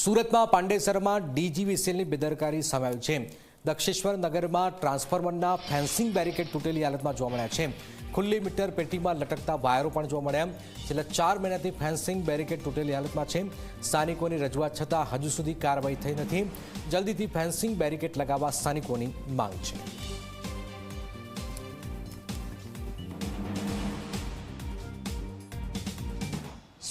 સુરતમાં પાંડેસરમાં ડીજીવીસીએલની બેદરકારી સામે આવી છે. દક્ષેશ્વર નગરમાં ટ્રાન્સફોર્મરના ફેન્સિંગ બેરિકેડ તૂટેલી હાલતમાં જોવા મળ્યા છે. ખુલ્લી મીટર પેટીમાં લટકતા વાયરો પણ જોવા મળ્યા. છેલ્લા ચાર મહિનાથી ફેન્સિંગ બેરિકેડ તૂટેલી હાલતમાં છે. સ્થાનિકોની રજૂઆત છતાં હજુ સુધી કાર્યવાહી થઈ નથી. જલ્દીથી ફેન્સિંગ બેરિકેડ લગાવવા સ્થાનિકોની માંગ છે.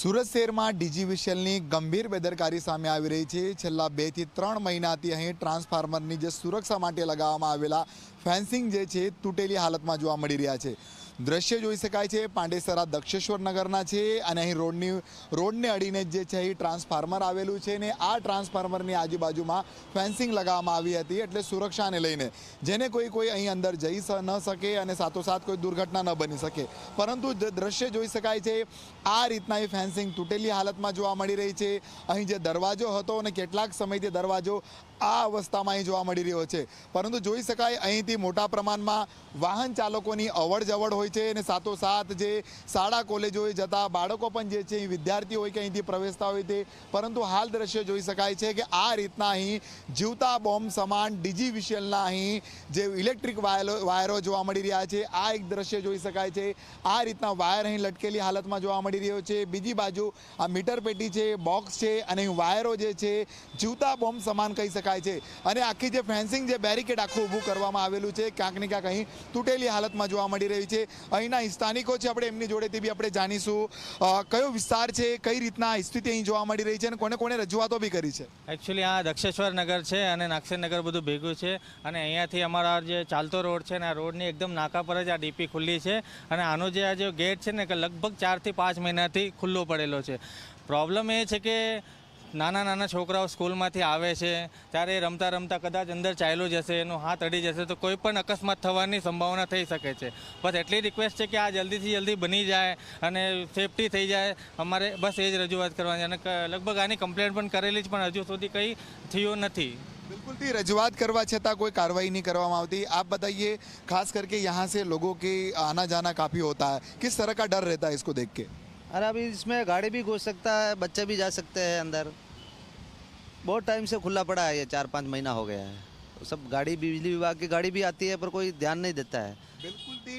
સુરત શહેરમાં ડીજીવીસીએલની ગંભીર બેદરકારી સામે આવી રહી છે. છેલ્લા બેથી ત્રણ મહિનાથી અહીં ટ્રાન્સફાર્મરની જે સુરક્ષા માટે લગાવવામાં આવેલા ફેન્સિંગ જે છે, તૂટેલી હાલતમાં જોવા મળી રહ્યા છે. દ્રશ્ય જોઈ શકાય છે. પાંડેસરા દક્ષેશ્વર નગરના છે અને અહીં રોડની, રોડને અડીને જે છે અહીં ટ્રાન્સફાર્મર આવેલું છે ને આ ટ્રાન્સફાર્મરની આજુબાજુમાં ફેન્સિંગ લગાવવામાં આવી હતી એટલે સુરક્ષાને લઈને. જેને કોઈ કોઈ અહીં અંદર જઈ ન શકે અને સાથોસાથ કોઈ દુર્ઘટના ન બની શકે. પરંતુ દ્રશ્ય જોઈ શકાય છે, આ રીતના એ ફેન્સિંગ તૂટેલી હાલતમાં જોવા મળી રહી છે. અહીં જે દરવાજો હતો અને કેટલાક સમયથી દરવાજો આ અવસ્થામાં અહીં જોવા મળી રહ્યો છે. પરંતુ જોઈ શકાય અહીંથી મોટા પ્રમાણમાં વાહન ચાલકોની અવડ જવડ હોય છે અને સાથોસાથ જે શાળા કોલેજોએ જતા બાળકો પણ જે છે એ વિદ્યાર્થી હોય કે અહીંથી પ્રવેશતા હોય તે, પરંતુ હાલ દ્રશ્ય જોઈ શકાય છે કે આ રીતના અહીં જીવતા બોમ્બ સમાન ડીજીવીસીએલના અહીં જે ઇલેક્ટ્રિક વાયરો વાયરો જોવા મળી રહ્યા છે. આ એક દ્રશ્ય જોઈ શકાય છે. આ રીતના વાયર અહીં લટકેલી હાલતમાં જોવા મળી રહ્યો છે. બીજી બાજુ આ મીટર પેટી છે, બોક્સ છે અને વાયરો જે છે, જીવતા બોમ્બ સમાન કહી શકાય છે. અને આખી જે ફેન્સિંગ, જે બેરિકેડ આખું ઊભું કરવામાં આવેલું છે, ક્યાંક ને ક્યાંક અહીં તૂટેલી હાલતમાં જોવા મળી રહી છે. અહીંના સ્થાનિકો છે આપણે એમની જોડેથી બી આપણે જાણીશું. કયો વિસ્તાર છે, કઈ રીતના સ્થિતિ અહીં જોવા મળી રહી છે અને કોને કોને રજૂઆતો બી કરી છે? એકચ્યુઅલી આ દક્ષેશ્વર નગર છે અને નાગસેર નગર બધું ભેગું છે અને અહીંયાથી અમારા જે ચાલતો રોડ છે ને આ રોડની એકદમ નાકા પર જ આ ડીપી ખુલ્લી છે અને આનો જે આ જે ગેટ છે ને કે લગભગ ચારથી પાંચ મહિનાથી ખુલ્લો પડેલો છે. પ્રોબ્લેમ એ છે કે નાના નાના છોકરાઓ સ્કૂલમાંથી આવે છે ત્યારે એ રમતા રમતા કદાચ અંદર ચાલ્યો જશે એનો હાથ અડી જશે તો કોઈ પણ અકસ્માત થવાની સંભાવના થઈ શકે છે બસ એટલી રિક્વેસ્ટ છે કે આ જલ્દીથી જલ્દી બની જાય અને સેફટી થઈ જાય અમારે બસ એ જ રજૂઆત કરવાની અને ક- લગભગ આની કમ્પ્લેન્ટ પણ કરેલી જ પણ હજુ સુધી કંઈ થયું નથી बिल्कुल रजूआत करवा छता कोई कार्रवाई नहीं करवामा आवती आप बताइए खास करके यहाँ से लोगों के आना जाना काफ़ी होता है किस तरह का डर रहता है इसको देख के अरे अभी इसमें गाड़ी भी घुस सकता है, बच्चे भी जा सकते हैं अंदर। बहुत टाइम से खुला पड़ा है ये, चार पाँच महीना हो गया है। सब गाड़ी, बिजली विभाग की गाड़ी भी आती है, पर कोई ध्यान नहीं देता है।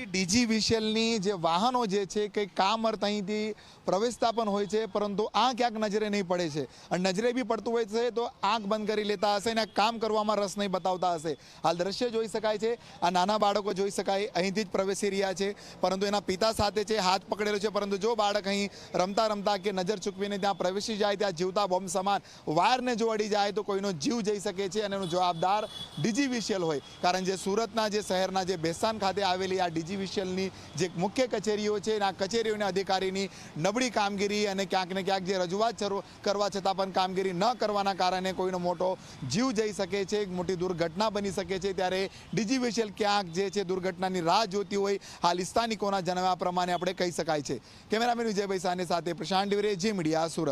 ડીજી વિશેલની જે વાહનો જે છે કે કામ અર્થ અહીંથી પ્રવેશતા પણ હોય છે, પરંતુ આ ક્યાંક નજરે નહીં પડે છે. અને નજરે બી પડતું હોય છે, તો આંખ બંધ કરી લેતા હશે અને કામ કરવામાં રસ નહીં બતાવતા હશે. હાલ દ્રશ્ય જોઈ શકાય છે, આ નાના બાળકો જોઈ શકાય, અહીંથી જ પ્રવેશી રહ્યા છે, પરંતુ એના પિતા સાથે છે, હાથ પકડેલો છે, પરંતુ જો બાળક અહીં રમતા રમતા કે નજર ચૂકવીને ત્યાં પ્રવેશી જાય, ત્યાં જીવતા બોમ્બ સમાન વાયરને જો અડી જાય, તો કોઈનો જીવ જઈ શકે છે અને એનો જવાબદાર ડીજીવીસીએલ હોય. કારણ જે સુરતના જે શહેરના જે બેસાન ખાતે આવેલી આ ડીજીવીસીએલની જે મુખ્ય કચેરીઓ છે આ કચેરીઓના અધિકારીની નબળી કામગીરી અને ક્યાંક ને ક્યાંક જે રજૂઆત કરવા છતાં પણ કામગીરી ન કરવાના કારણે કોઈનો મોટો જીવ જઈ શકે છે મોટી દુર્ઘટના બની શકે છે. ત્યારે ડીજીવીસીએલ ક્યાંક જે છે દુર્ઘટનાની રાહ જોતી હોય, હાલ સ્થાનિકોના જણાવ્યા પ્રમાણે આપણે કહી શકાય છે. કેમેરામેન વિજયભાઈ સાને સાથે પ્રશાંત ડિવરે જી મીડિયા સુરત.